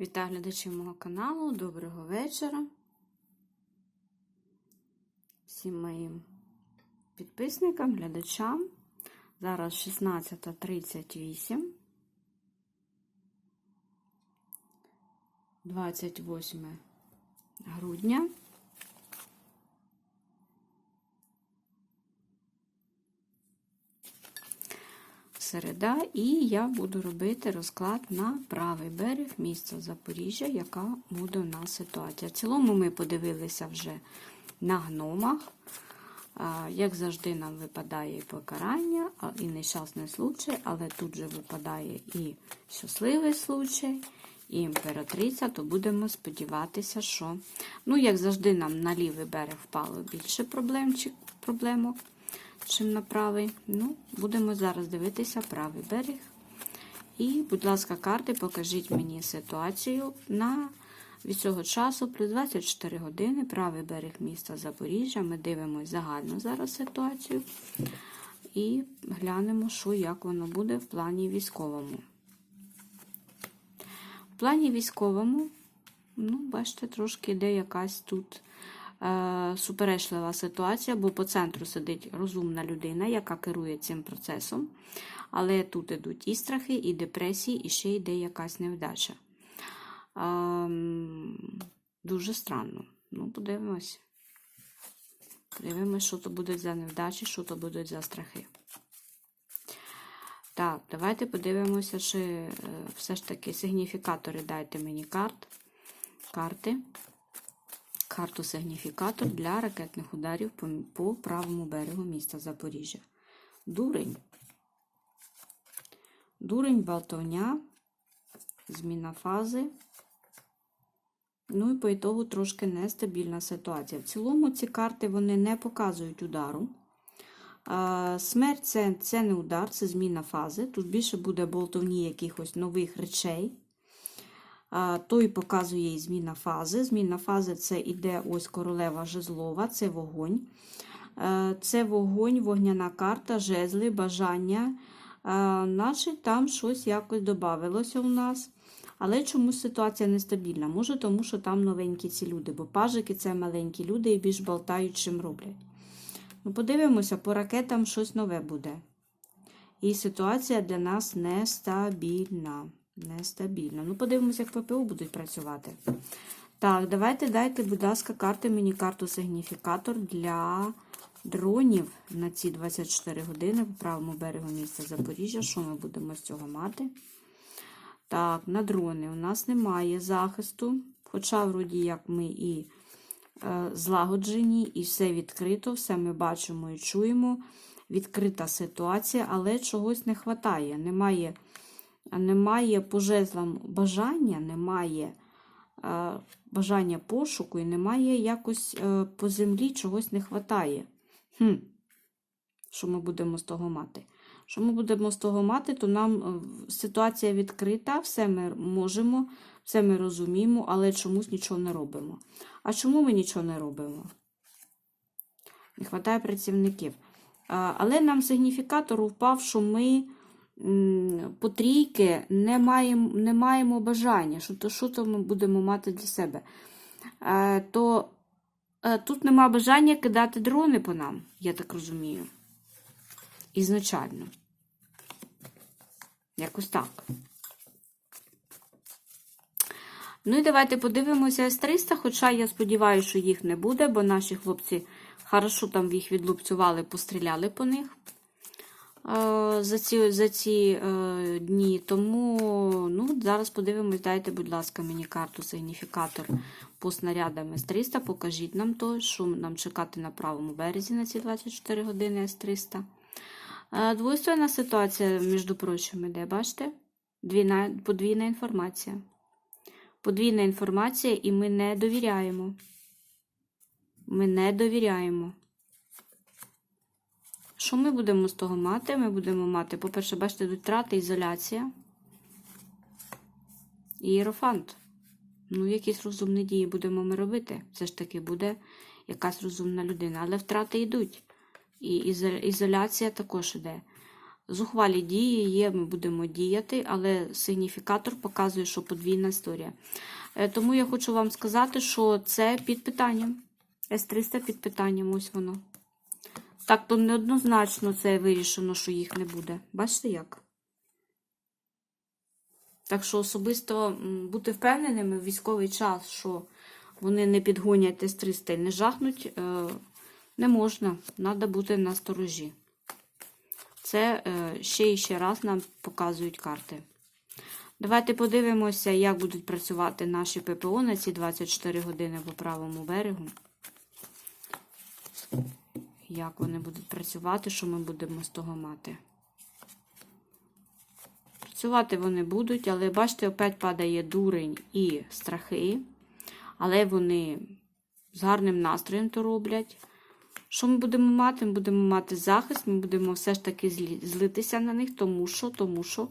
Вітаю глядачів мого каналу. Доброго вечора. Всім моїм підписникам, глядачам. Зараз 16.38. 28 грудня. Середа, і я буду робити розклад на правий берег міста Запоріжжя, яка буде у нас ситуація. В цілому ми подивилися вже на гномах. Як завжди, нам випадає і покарання, і нещасний случай, але тут же випадає і щасливий случай, і імператриця, то будемо сподіватися, що, ну, як завжди, нам на лівий берег впало більше проблемчик, проблемок чим на правий. Ну, будемо зараз дивитися правий берег. І, будь ласка, карти, покажіть мені ситуацію на від цього часу, плюс 24 години, правий берег міста Запоріжжя. Ми дивимося загальну зараз ситуацію. І глянемо, що як воно буде в плані військовому. В плані військовому, ну, бачите, трошки йде якась тут суперечлива ситуація, бо по центру сидить розумна людина, яка керує цим процесом. Але тут ідуть і страхи, і депресії, і ще йде якась невдача. Ем, дуже странно. Ну, подивимось. Подивимось, що то буде за невдачі, що то будуть за страхи. Так, давайте подивимося, чи е, все ж таки сигніфікатори дайте мені карт. Карти. Карту сигніфікатор для ракетних ударів по, правому берегу міста Запоріжжя. Дурень. Дурень, болтовня, зміна фази. Ну і по ітогу трошки нестабільна ситуація. В цілому ці карти вони не показують удару. Смерть це, це не удар, це зміна фази. Тут більше буде болтовні якихось нових речей. А, Той показує і зміна фази. Зміна фази це іде ось королева жезлова, це вогонь. Е, Це вогонь, вогняна карта, жезли, бажання. Е, Наче там щось якось додавилося у нас. Але чомусь ситуація нестабільна. Може, тому що там новенькі ці люди, бо пажики це маленькі люди і більш болтають, чим роблять. Ну, подивимося, по ракетам щось нове буде. І ситуація для нас нестабільна. Нестабільна. Ну, подивимося, як ППО будуть працювати. Так, давайте дайте, будь ласка, карти мені карту сигніфікатор для дронів на ці 24 години по правому берегу міста Запоріжжя. Що ми будемо з цього мати? Так, на дрони у нас немає захисту, хоча, вроді, як ми і е, злагоджені, і все відкрито, все ми бачимо і чуємо. Відкрита ситуація, але чогось не вистачає. Немає, немає по жезлам бажання, немає бажання пошуку і немає якось е, по землі чогось не вистачає. Хм. Що ми будемо з того мати? Що ми будемо з того мати, то нам е, ситуація відкрита, все ми можемо, все ми розуміємо, але чомусь нічого не робимо. А чому ми нічого не робимо? Не вистачає працівників. Але нам сигніфікатор впав, що ми м, по трійки не маємо, не маємо бажання, що то, що то ми будемо мати для себе. Е, То е, тут нема бажання кидати дрони по нам, я так розумію. Ізначально. Якось так. Ну і давайте подивимося С-300, хоча я сподіваюся, що їх не буде, бо наші хлопці хорошо там їх відлупцювали, постріляли по них за ці, за ці е, дні. Тому ну, зараз подивимось, дайте, будь ласка, мені карту сигніфікатор по снарядам С-300. Покажіть нам то, що нам чекати на правому березі на ці 24 години С-300. Е, Двосторонна ситуація, між прочим, іде, бачите? Двійна, подвійна інформація. Подвійна інформація, і ми не довіряємо. Ми не довіряємо. Що ми будемо з того мати? Ми будемо мати, по-перше, бачите, тут втрати, ізоляція. І Єрофант. Ну, якісь розумні дії будемо ми робити. Все ж таки буде якась розумна людина. Але втрати йдуть. І ізоляція також іде. Зухвалі дії є, ми будемо діяти, але сигніфікатор показує, що подвійна історія. Е, Тому я хочу вам сказати, що це під питанням. С-300 під питанням, ось воно. Так, то неоднозначно це вирішено, що їх не буде. Бачите як? Так що особисто бути впевненими в військовий час, що вони не підгонять С-300 і не жахнуть, е, не можна. Треба бути на сторожі. Це е, ще і ще раз нам показують карти. Давайте подивимося, як будуть працювати наші ППО на ці 24 години по правому берегу. Як вони будуть працювати, що ми будемо з того мати. Працювати вони будуть, але бачите, опять падає дурень і страхи. Але вони з гарним настроєм то роблять. Що ми будемо мати? Ми будемо мати захист, ми будемо все ж таки злитися на них, тому що, тому що,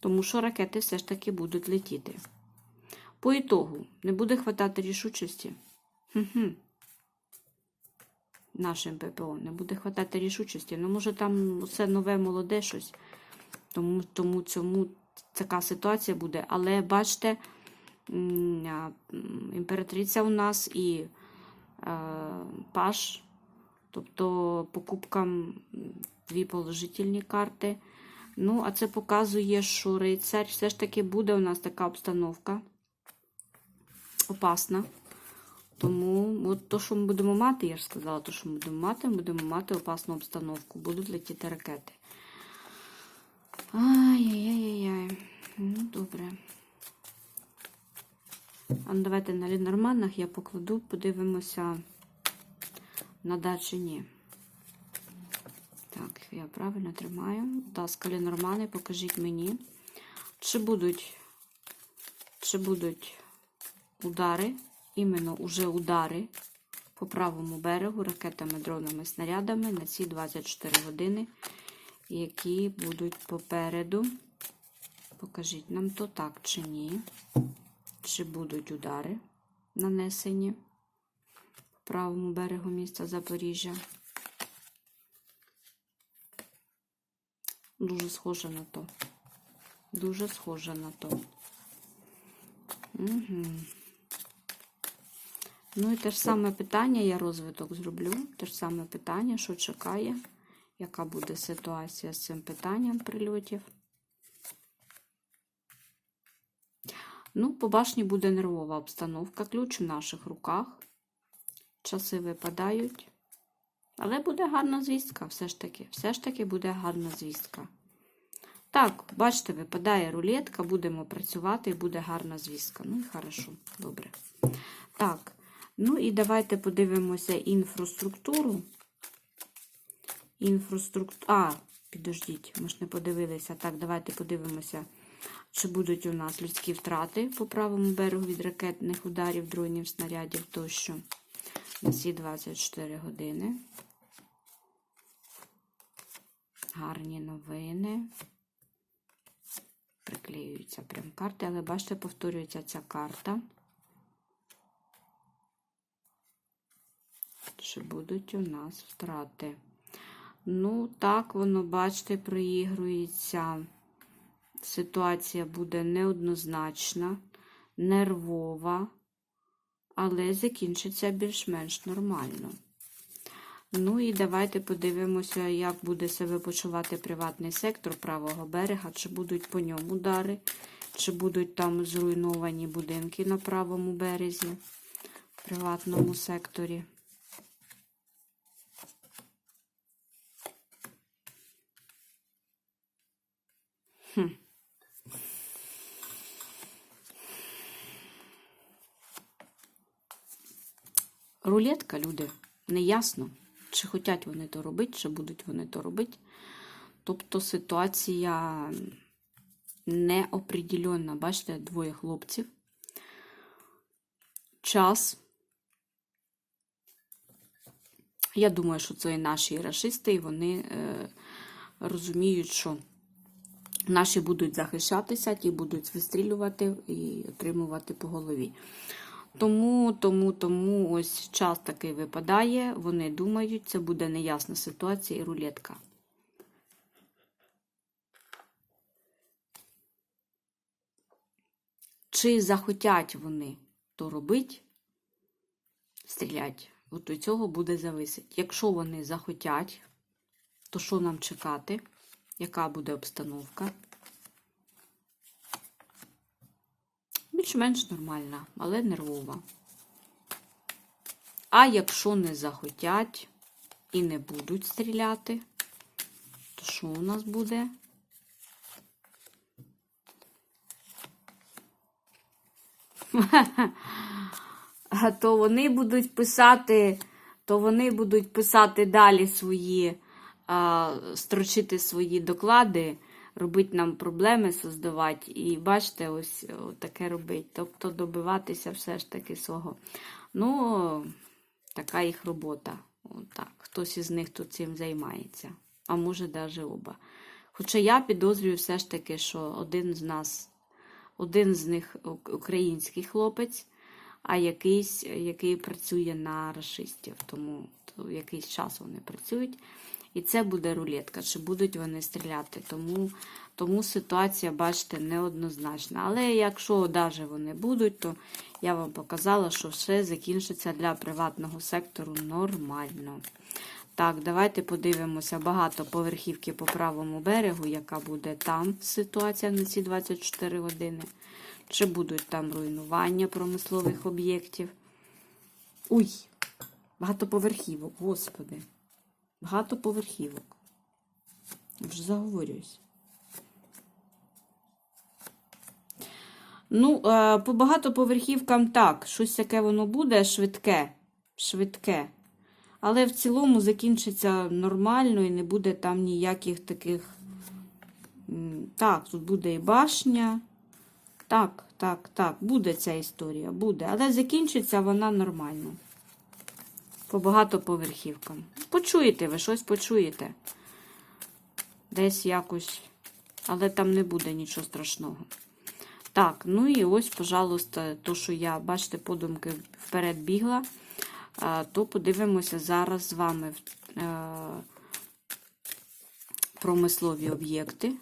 тому що ракети все ж таки будуть летіти. По ітогу, не буде хватати рішучості. Хм-хм. Нашим ППО не буде хватати рішучості. Ну, може, там все нове молоде щось. Тому, тому цьому така ситуація буде. Але бачите, імператриця у нас і е, паш, тобто покупкам дві положительні карти. Ну, а це показує, що рицарь все ж таки буде у нас така обстановка опасна. Тому от то, що ми будемо мати, я ж сказала, то, що ми будемо мати, ми будемо мати опасну обстановку. Будуть летіти ракети. Ай-яй-яй-яй. Ну, добре. А ну, давайте на лінорманах я покладу, подивимося на да ні. Так, я правильно тримаю. Ласка, лінормани, покажіть мені, чи будуть, чи будуть удари, іменно уже удари по правому берегу ракетами, дронами, снарядами на ці 24 години, які будуть попереду. Покажіть нам то так чи ні. Чи будуть удари нанесені по правому берегу міста Запоріжжя. Дуже схоже на то. Дуже схоже на то. Угу. Ну і те ж саме питання, я розвиток зроблю. Те ж саме питання, що чекає, яка буде ситуація з цим питанням прильотів. Ну, по башні буде нервова обстановка. Ключ в наших руках. Часи випадають. Але буде гарна звістка, все ж таки. Все ж таки буде гарна звістка. Так, бачите, випадає рулетка, будемо працювати і буде гарна звістка. Ну і хорошо, добре. Так, ну і давайте подивимося інфраструктуру. Інфраструктуру. А, підождіть, ми ж не подивилися. Так, давайте подивимося, чи будуть у нас людські втрати по правому берегу від ракетних ударів, дронів, снарядів тощо. На ці 24 години. Гарні новини. Приклеюються прям карти, але бачите, повторюється ця карта. Чи будуть у нас втрати? Ну, так, воно, бачите, проігрується. Ситуація буде неоднозначна, нервова, але закінчиться більш-менш нормально. Ну і давайте подивимося, як буде себе почувати приватний сектор правого берега, чи будуть по ньому удари, чи будуть там зруйновані будинки на правому березі, в приватному секторі. Хм. Рулетка, люди, неясно, чи хочуть вони то робити, чи будуть вони то робити. Тобто ситуація неопределенна. Бачите, двоє хлопців. Час. Я думаю, що це і наші рашисти, і вони е, розуміють, що наші будуть захищатися, ті будуть вистрілювати і отримувати по голові. Тому, тому, тому ось час такий випадає. Вони думають, це буде неясна ситуація і рулетка. Чи захотять вони то робить, стрілять. От у цього буде зависить. Якщо вони захотять, то що нам чекати? Яка буде обстановка? Більш-менш нормальна, але нервова. А якщо не захотять і не будуть стріляти, то що у нас буде? То вони будуть писати, то вони будуть писати далі свої, строчити свої доклади, робити нам проблеми создавати. І бачите, ось таке робить. Тобто добиватися все ж таки свого. Ну, така їх робота. Отак. Хтось із них тут цим займається, а може, навіть оба. Хоча я підозрюю все ж таки, що один з нас, один з них український хлопець, а якийсь, який працює на расистів. Тому то якийсь час вони працюють. І це буде рулетка, чи будуть вони стріляти. Тому, тому ситуація, бачите, неоднозначна. Але якщо навіть вони будуть, то я вам показала, що все закінчиться для приватного сектору нормально. Так, давайте подивимося багатоповерхівки по правому берегу, яка буде там ситуація на ці 24 години. Чи будуть там руйнування промислових об'єктів? Уй! Багатоповерхівок, господи. Багатоповерхівок. Вже заговорююсь. Ну, е, по багатоповерхівкам так, щось таке воно буде швидке. Швидке. Але в цілому закінчиться нормально і не буде там ніяких таких. Так, тут буде і башня. Так, так, так, буде ця історія, буде. Але закінчиться вона нормально. По багатоповерхівкам. Почуєте, ви щось почуєте. Десь якось. Але там не буде нічого страшного. Так, ну і ось, пожалуйста, то, що я, бачите, подумки вперед бігла, то подивимося зараз з вами е, промислові об'єкти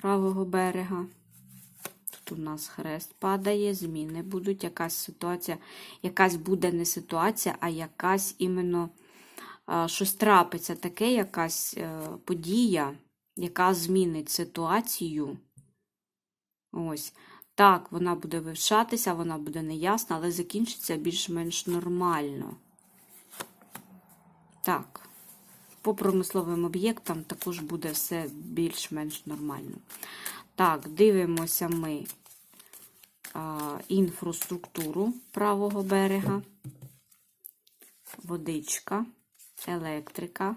правого берега. У нас хрест падає, зміни будуть, якась ситуація, якась буде не ситуація, а якась іменно щось трапиться, таке, якась е, подія, яка змінить ситуацію. Ось. Так, вона буде вивчатися, вона буде неясна, але закінчиться більш-менш нормально. Так. По промисловим об'єктам також буде все більш-менш нормально. Так, дивимося ми інфраструктуру правого берега, водичка, електрика,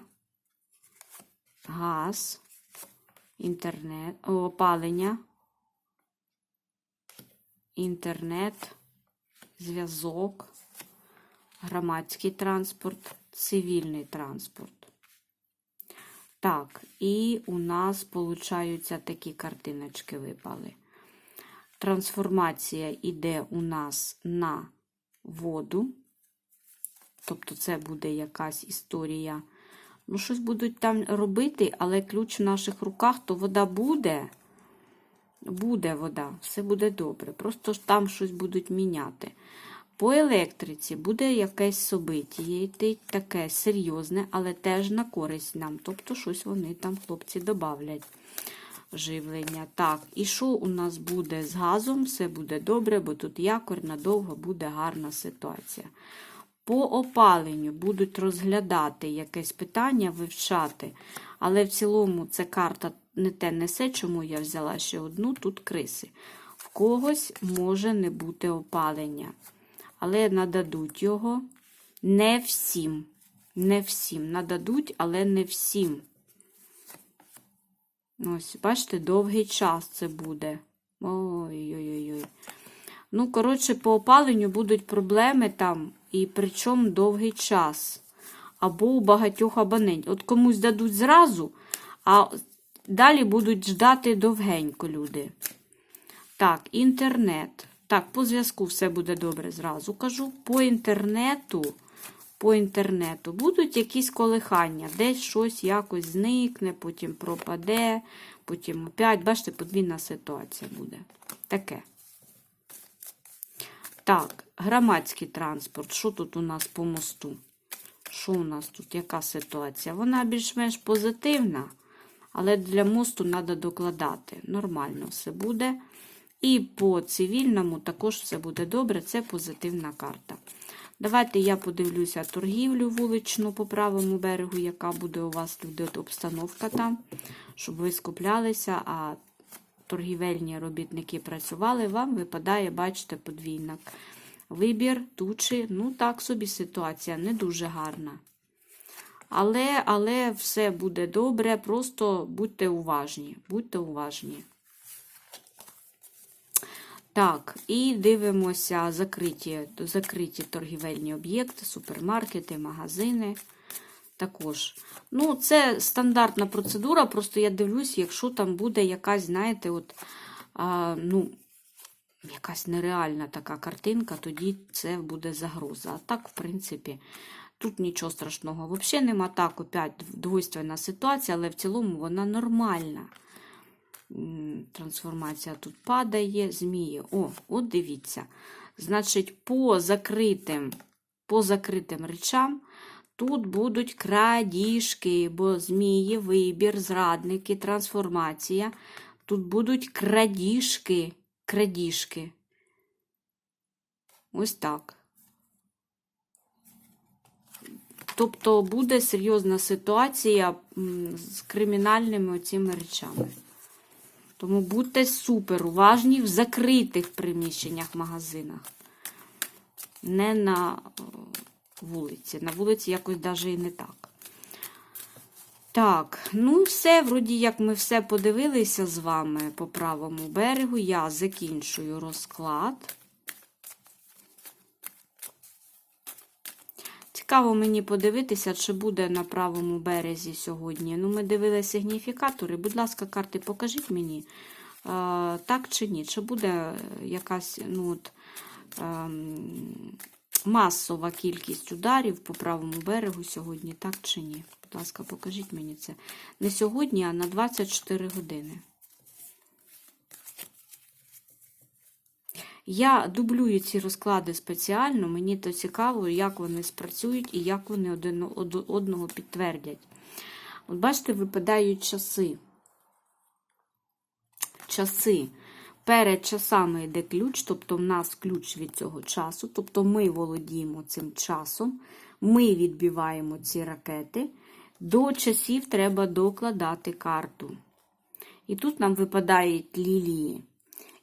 газ, інтернет, опалення, інтернет, зв'язок, громадський транспорт, цивільний транспорт. Так, і у нас получаються такі картиночки випали. Трансформація йде у нас на воду. Тобто це буде якась історія. Ну, щось будуть там робити, але ключ в наших руках, то вода буде. Буде вода, все буде добре. Просто ж там щось будуть міняти. По електриці буде якесь собиття, йти таке серйозне, але теж на користь нам. Тобто, щось вони там, хлопці, додавлять живлення. Так, і що у нас буде з газом? Все буде добре, бо тут якорь надовго буде гарна ситуація. По опаленню будуть розглядати якесь питання, вивчати. Але в цілому це карта не те несе, чому я взяла ще одну, тут криси. В когось може не бути опалення але нададуть його не всім. Не всім. Нададуть, але не всім. Ось, бачите, довгий час це буде. Ой-ой-ой. Ну, коротше, по опаленню будуть проблеми там, і причому довгий час. Або у багатьох абонентів. От комусь дадуть зразу, а далі будуть ждати довгенько люди. Так, інтернет. Так, по зв'язку все буде добре, зразу кажу. По інтернету, по інтернету. Будуть якісь колихання, десь щось якось зникне, потім пропаде, потім опять, бачите, подвійна ситуація буде. Таке. Так, громадський транспорт. Що тут у нас по мосту? Що у нас тут? Яка ситуація? Вона більш-менш позитивна, але для мосту треба докладати. Нормально все буде. І по цивільному також все буде добре. Це позитивна карта. Давайте я подивлюся торгівлю вуличну по правому берегу, яка буде у вас люди, обстановка там, щоб ви скуплялися, а торгівельні робітники працювали, вам випадає, бачите, подвійник. Вибір, тучі, ну так собі ситуація не дуже гарна. Але, але все буде добре, просто будьте уважні. Будьте уважні. Так, і дивимося закриті, закриті торгівельні об'єкти, супермаркети, магазини. Також. Ну, це стандартна процедура, просто я дивлюсь, якщо там буде якась, знаєте, от, а, ну, якась нереальна така картинка, тоді це буде загроза. А так, в принципі, тут нічого страшного. Взагалі нема так, опять двойственна ситуація, але в цілому вона нормальна. Трансформація тут падає, змії. О, от дивіться. Значить, по закритим, по закритим речам тут будуть крадіжки, бо змії, вибір, зрадники, трансформація. Тут будуть крадіжки, крадіжки. Ось так. Тобто буде серйозна ситуація з кримінальними оціми речами. Тому будьте супер уважні в закритих приміщеннях, магазинах. Не на е, вулиці. На вулиці якось навіть і не так. Так, ну все, вроді як ми все подивилися з вами по правому берегу. Я закінчую розклад. Цікаво мені подивитися, чи буде на правому березі сьогодні. Ну, ми дивилися сигніфікатори. Будь ласка, карти, покажіть мені, е, так чи ні, чи буде якась ну, от, ем, масова кількість ударів по правому берегу сьогодні, так чи ні? Будь ласка, покажіть мені це. Не сьогодні, а на 24 години. Я дублюю ці розклади спеціально, мені то цікаво, як вони спрацюють і як вони один одного підтвердять. От бачите, випадають часи. Часи. Перед часами йде ключ, тобто в нас ключ від цього часу, тобто ми володіємо цим часом, ми відбиваємо ці ракети. До часів треба докладати карту. І тут нам випадають лілії.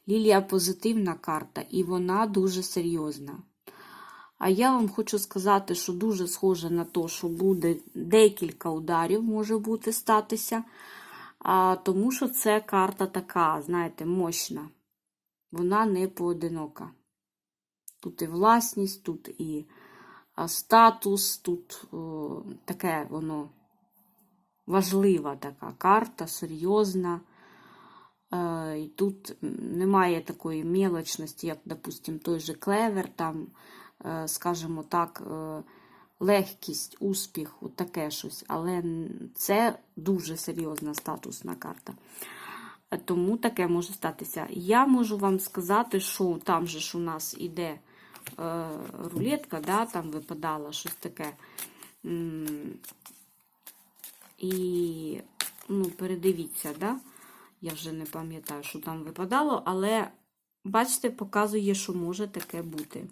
Лілія позитивна карта, і вона дуже серйозна. А я вам хочу сказати, що дуже схоже на те, що буде декілька ударів, може бути статися. А, тому що це карта така, знаєте, мощна. Вона не поодинока. Тут і власність, тут і статус, тут о, таке воно важлива така карта, серйозна. Е, І тут немає такої мелочності, як, допустим, той же клевер, там, е, скажімо так, е, легкість, успіх, таке щось. Але це дуже серйозна статусна карта. Тому таке може статися. Я можу вам сказати, що там же ж у нас іде рулетка, да, там випадало щось таке. І ну, передивіться, да? Я вже не пам'ятаю, що там випадало, але бачите, показує, що може таке бути.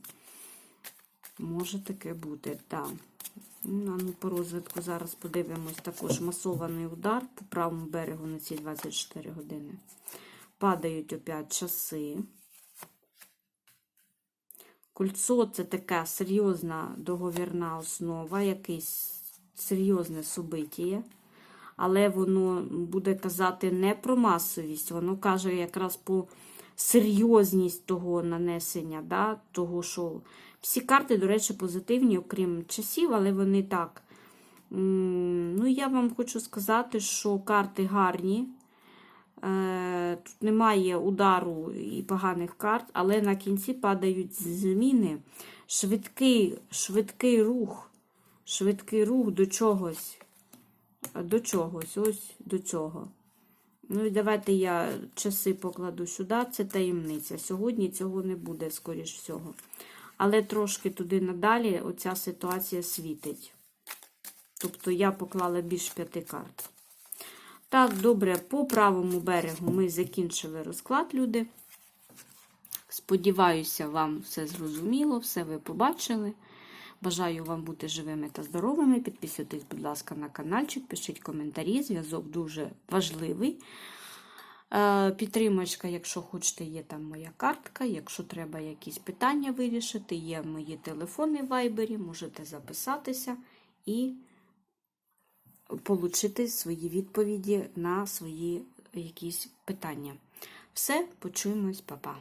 Може таке бути, так. Ну, ну, по розвитку зараз подивимось також масований удар по правому берегу на ці 24 години. Падають опять часи. Кольцо це така серйозна договірна основа, якесь серйозне событіє. Але воно буде казати не про масовість, воно каже якраз про серйозність того нанесення, да, того, що всі карти, до речі, позитивні, окрім часів, але вони так. Ну, я вам хочу сказати, що карти гарні. Е, Тут немає удару і поганих карт, але на кінці падають зміни. Швидкий, швидкий рух швидкий рух до чогось. До чогось, ось до цього. Ну і давайте я часи покладу сюди, це таємниця. Сьогодні цього не буде, скоріш всього. Але трошки туди надалі оця ситуація світить. Тобто я поклала більш п'яти карт. Так, добре, по правому берегу ми закінчили розклад, люди. Сподіваюся, вам все зрозуміло, все ви побачили. Бажаю вам бути живими та здоровими. Підписуйтесь, будь ласка, на каналчик, пишіть коментарі. Зв'язок дуже важливий. Е, Підтримочка, якщо хочете, є там моя картка. Якщо треба якісь питання вирішити, є мої телефони в вайбері, можете записатися і отримати свої відповіді на свої якісь питання. Все, почуємось, па-па.